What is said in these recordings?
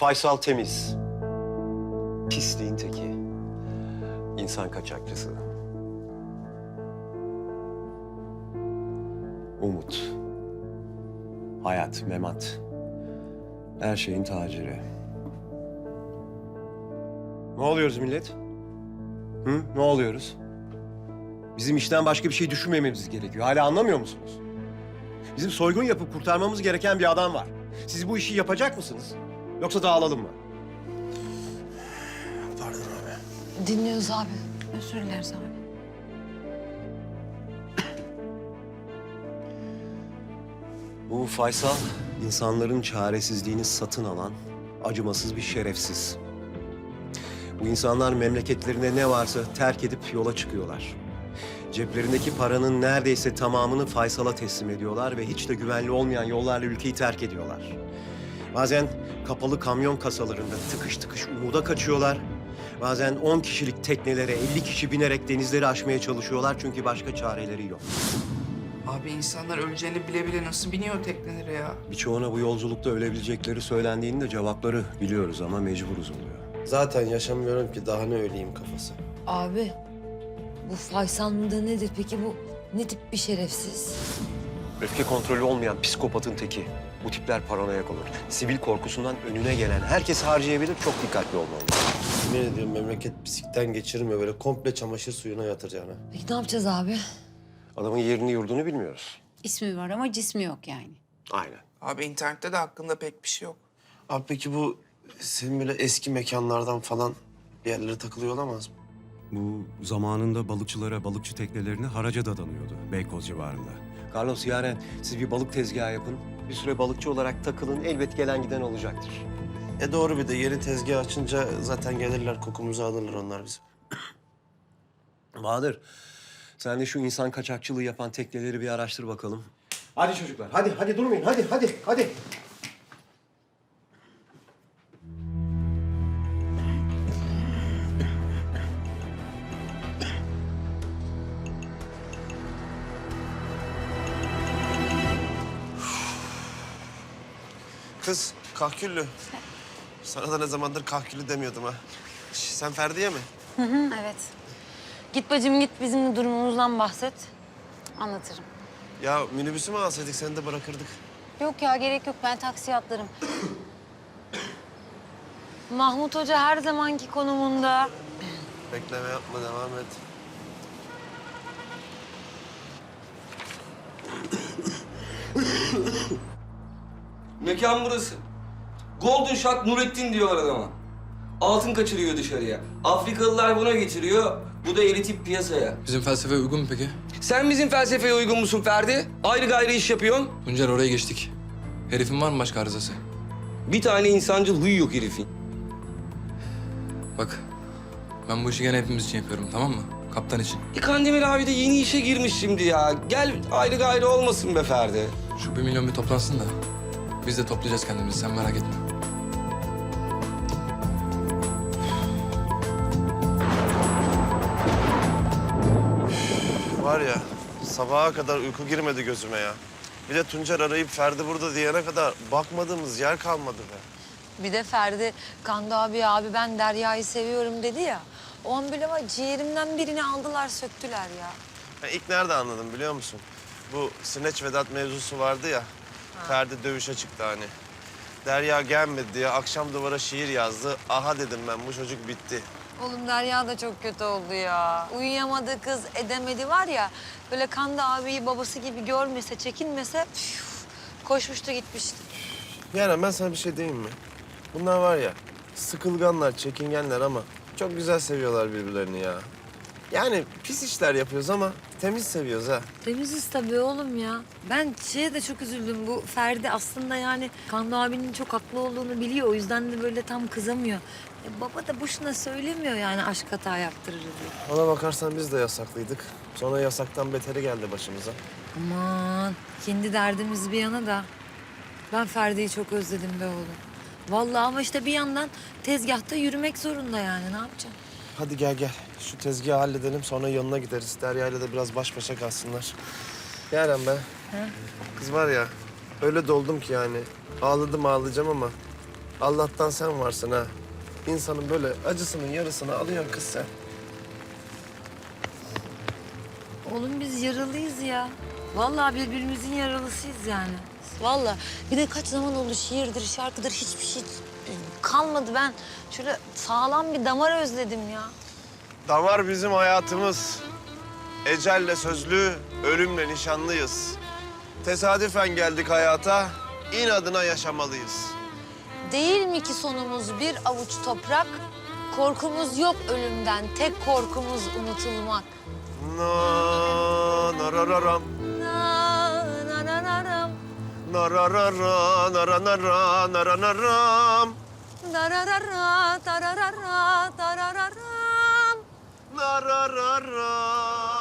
Faysal Temiz. Pisliğin teki. İnsan kaçakçısı. Umut. Hayat, memat. Her şeyin taciri. Ne oluyoruz millet? Hı? Ne oluyoruz? Bizim işten başka bir şey düşünmememiz gerekiyor. Hala anlamıyor musunuz? Bizim soygun yapıp kurtarmamız gereken bir adam var. Siz bu işi yapacak mısınız? Yoksa dağılalım mı? Pardon abi. Dinliyoruz abi. Özür dileriz abi. Bu Faysal, insanların çaresizliğini satın alan acımasız bir şerefsiz. Bu insanlar memleketlerine ne varsa terk edip yola çıkıyorlar. Ceplerindeki paranın neredeyse tamamını Faysal'a teslim ediyorlar ve hiç de güvenli olmayan yollarla ülkeyi terk ediyorlar. Bazen kapalı kamyon kasalarında tıkış tıkış umuda kaçıyorlar. Bazen 10 kişilik teknelere 50 kişi binerek denizleri aşmaya çalışıyorlar çünkü başka çareleri yok. Abi insanlar öleceğini bile bile nasıl biniyor teknelere ya? Birçoğuna bu yolculukta ölebilecekleri söylendiğinde cevapları biliyoruz ama mecburuz oluyor. Zaten yaşamıyorum ki daha ne öleyim kafası. Abi bu Faysal mıdır nedir peki bu? Ne tip bir şerefsiz? Öfke kontrolü olmayan psikopatın teki. Bu tipler paranoyak olur. Sivil korkusundan önüne gelen herkes harcayabilir. Çok dikkatli olmalı. Yemin ediyorum memleket bisikten geçirmiyor böyle komple çamaşır suyuna yatıracağına. Peki ne yapacağız abi? Adamın yerini yurdunu bilmiyoruz. İsmi var ama cismi yok yani. Aynen. Abi internette de hakkında pek bir şey yok. Abi peki bu senin böyle eski mekanlardan falan bir yerlere takılıyor olamaz mı? Bu zamanında balıkçılara, balıkçı teknelerine haraca dadanıyordu Beykoz civarında. Carlos Yaren siz bir balık tezgahı yapın. Bir süre balıkçı olarak takılın. Elbet gelen giden olacaktır. E doğru bir de yeni tezgah açınca zaten gelirler kokumuzu alırlar onlar bizim. Bahadır sen de şu insan kaçakçılığı yapan tekneleri bir araştır bakalım. Hadi çocuklar hadi hadi durmayın hadi hadi hadi. Kız kahküllü. Sana da ne zamandır kahküllü demiyordum ha. Şş, Sen Ferdi'ye mi? Evet. Git bacım git bizim de durumumuzdan bahset. Anlatırım. Ya minibüsü mü alsaydık seni de bırakırdık. Yok ya gerek yok. Ben taksiye atlarım. Mahmut Hoca her zamanki konumunda. Bekleme yapma devam et. Mekan burası. Golden Shot Nurettin diyorlar adama. Altın kaçırıyor dışarıya. Afrikalılar buna getiriyor. Bu da elitip piyasaya. Bizim felsefeye uygun mu peki? Sen bizim felsefeye uygun musun Ferdi? Ayrı gayrı iş yapıyorsun. Tuncer oraya geçtik. Herifin var mı başka arızası? Bir tane insancıl huyu yok herifin. Bak, ben bu işi gene hepimiz için yapıyorum tamam mı? Kaptan için. E Kandemir abi de yeni işe girmiş şimdi ya. Gel ayrı gayrı olmasın be Ferdi. Şu bir milyon bir toplansın da. Biz de toplayacağız kendimizi sen merak etme. Var ya sabaha kadar uyku girmedi gözüme ya. Bir de Tuncer arayıp Ferdi burada diyene kadar bakmadığımız yer kalmadı be. Bir de Ferdi Kanda abi abi ben Derya'yı seviyorum dedi ya. O an böyle var ciğerimden birini aldılar söktüler ya. Ben ilk nerede anladım biliyor musun? Bu Sineç Vedat mevzusu vardı ya. Ferdi dövüşe çıktı hani. Derya gelmedi diye akşam duvara şiir yazdı. Aha dedim ben bu çocuk bitti. Oğlum Derya da çok kötü oldu ya. Uyuyamadı kız edemedi var ya. Böyle Kanda abiyi babası gibi görmese, çekinmese üf, koşmuştu gitmişti. Yani ben sana bir şey diyeyim mi? Bunlar var ya sıkılganlar, çekingenler ama çok güzel seviyorlar birbirlerini ya. Yani pis işler yapıyoruz ama temiz seviyoruz ha. Temiziz tabii oğlum ya. Ben şeye de çok üzüldüm. Bu Ferdi aslında yani Kanda abinin çok haklı olduğunu biliyor. O yüzden de böyle tam kızamıyor. E, baba da boşuna söylemiyor yani aşk hata yaptırır diye. Ona bakarsan biz de yasaklıydık. Sonra yasaktan beteri geldi başımıza. Aman kendi derdimiz bir yana da ben Ferdi'yi çok özledim be oğlum. Vallahi ama işte bir yandan tezgahta yürümek zorunda yani ne yapacağım? Hadi gel gel. Şu tezgahı halledelim sonra yanına gideriz. Derya'yla da biraz baş başa kalsınlar. Yaren be. Kız var ya öyle doldum ki yani. Ağladım ağlayacağım ama Allah'tan sen varsın ha. İnsanın böyle acısının yarısını alıyorsun kız sen. Oğlum biz yaralıyız ya. Vallahi birbirimizin yaralısıyız yani. Vallahi bir de kaç zaman oldu şiirdir, şarkıdır hiçbir şey kalmadı. Ben şöyle sağlam bir damar özledim ya. Damar bizim hayatımız. Ecelle sözlü, ölümle nişanlıyız. Tesadüfen geldik hayata, inadına yaşamalıyız. Değil mi ki sonumuz bir avuç toprak? Korkumuz yok ölümden, tek korkumuz unutulmak. Na narararam, nararara, naranara, naranaram, Dararara, tararara, tarararam. nararara.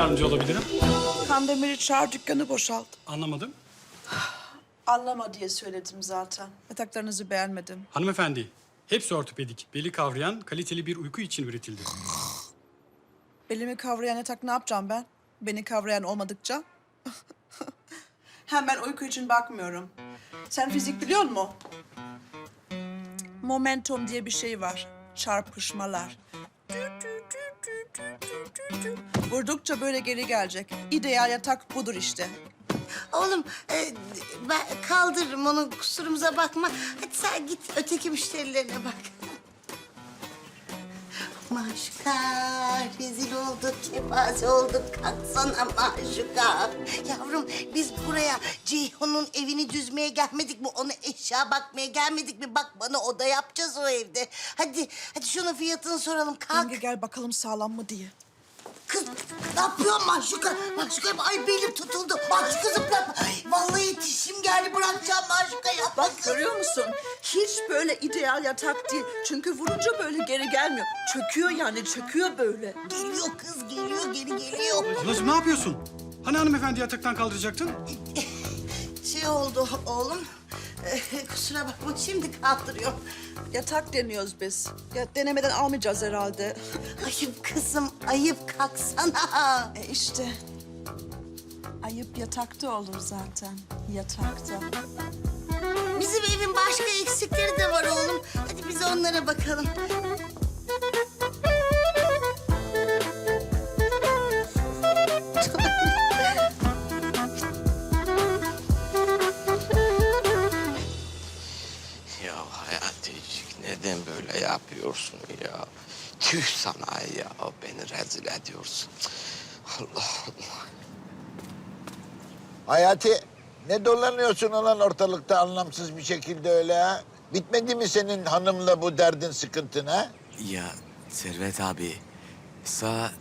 Yardımcı olabilirim? Kandemir'i çağır dükkanı boşalt. Anlamadım. Anlama diye söyledim zaten. Yataklarınızı beğenmedim. Hanımefendi, hepsi ortopedik. Beli kavrayan, kaliteli bir uyku için üretildi. Belimi kavrayan yatak ne yapacağım ben? Beni kavrayan olmadıkça. Hem ben uyku için bakmıyorum. Sen fizik biliyor musun? Momentum diye bir şey var. Çarpışmalar. Vurdukça böyle geri gelecek. İdeal yatak budur işte. Oğlum e, ben kaldırırım onu kusurumuza bakma. Hadi sen git öteki müşterilerine bak. Maşuka rezil olduk, kepaze olduk. Kalksana Maşuka. Yavrum biz buraya Ceyhun'un evini düzmeye gelmedik mi? Ona eşya bakmaya gelmedik mi? Bak bana oda yapacağız o evde. Hadi, hadi şunun fiyatını soralım. Kalk. Yenge gel bakalım sağlam mı diye. Kız ne yapıyorsun Maşuka? Maşuka ay belim tutuldu. Maşuka zıplatma. Ay, Vallahi dişim geldi bırakacağım Maşuka yapma. Bak görüyor musun? Hiç böyle ideal yatak değil. Çünkü vurunca böyle geri gelmiyor. Çöküyor yani çöküyor böyle. Geliyor kız geliyor geri geliyor. Ablacığım ne yapıyorsun? Hani hanımefendi yataktan kaldıracaktın? Şey oldu oğlum. Ee, kusura bakma şimdi kaldırıyorum. Yatak deniyoruz biz. Ya denemeden almayacağız herhalde. Ayıp kızım ayıp kalksana. E işte. Ayıp yatakta olur zaten. Yatakta. Bizim evin başka eksikleri de var oğlum. Hadi biz onlara bakalım. Yapıyorsun ya? Tüh sana ya beni rezil ediyorsun. Allah Allah. Hayati ne dolanıyorsun olan ortalıkta anlamsız bir şekilde öyle ha? Bitmedi mi senin hanımla bu derdin sıkıntın ha? Ya Servet abi sana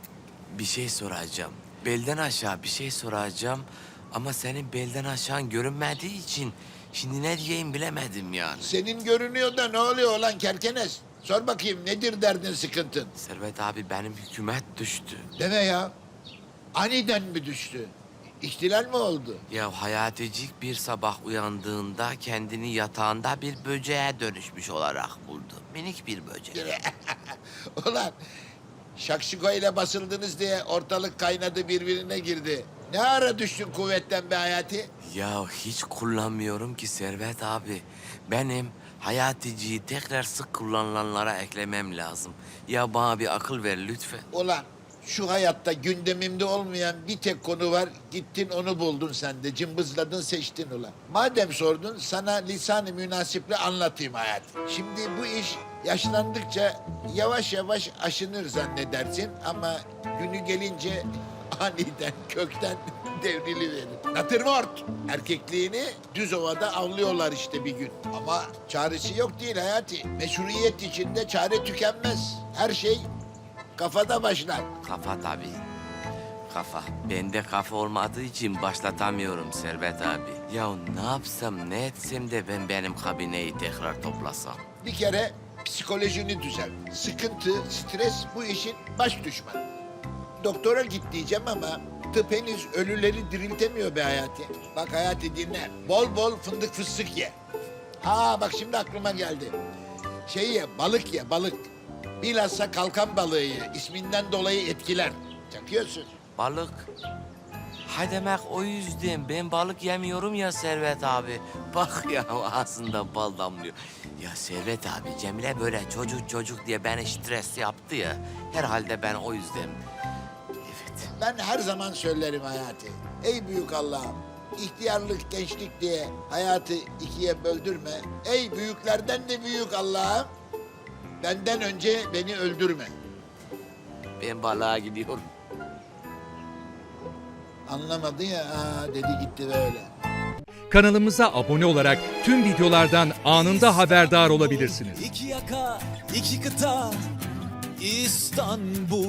bir şey soracağım. Belden aşağı bir şey soracağım ama senin belden aşağın görünmediği için şimdi ne diyeyim bilemedim yani. Senin görünüyor da ne oluyor lan kerkenes? Sor bakayım nedir derdin sıkıntın? Servet abi benim hükümet düştü. Deme ya. Aniden mi düştü? İhtilal mi oldu? Ya Hayaticik bir sabah uyandığında kendini yatağında bir böceğe dönüşmüş olarak buldu. Minik bir böcek. Ulan şakşuka ile basıldınız diye ortalık kaynadı birbirine girdi. Ne ara düştün kuvvetten be Hayati? Ya hiç kullanmıyorum ki Servet abi. Benim Hayaticiyi tekrar sık kullanılanlara eklemem lazım. Ya bana bir akıl ver lütfen. Ulan şu hayatta gündemimde olmayan bir tek konu var. Gittin onu buldun sen de. Cımbızladın seçtin ulan. Madem sordun sana lisan-ı münasiple anlatayım hayat. Şimdi bu iş yaşlandıkça yavaş yavaş aşınır zannedersin. Ama günü gelince aniden kökten devriliverir. Natürmort. Erkekliğini düz ovada avlıyorlar işte bir gün. Ama çaresi yok değil hayati. Meşruiyet içinde çare tükenmez. Her şey Kafada başlar. Kafa tabii. Kafa. Bende kafa olmadığı için başlatamıyorum Servet abi. Ya ne yapsam ne etsem de ben benim kabineyi tekrar toplasam. Bir kere psikolojini düzelt. Sıkıntı, stres bu işin baş düşmanı. Doktora git diyeceğim ama tıp henüz ölüleri diriltemiyor be Hayati. Bak Hayati dinle. Bol bol fındık fıstık ye. Ha bak şimdi aklıma geldi. Şey ye, balık ye, balık. Bilhassa kalkan balığı ye. İsminden dolayı etkiler. Çakıyorsun. Balık. Ha demek o yüzden ben balık yemiyorum ya Servet abi. Bak ya ağzından bal damlıyor. Ya Servet abi Cemile böyle çocuk çocuk diye beni stres yaptı ya. Herhalde ben o yüzden. Ben her zaman söylerim Hayati. Ey büyük Allah'ım. ihtiyarlık, gençlik diye hayatı ikiye böldürme. Ey büyüklerden de büyük Allah'ım. Benden önce beni öldürme. Ben balığa gidiyorum. Anlamadı ya, aa dedi gitti böyle. Kanalımıza abone olarak tüm videolardan anında haberdar olabilirsiniz. İki yaka, iki kıta, İstanbul,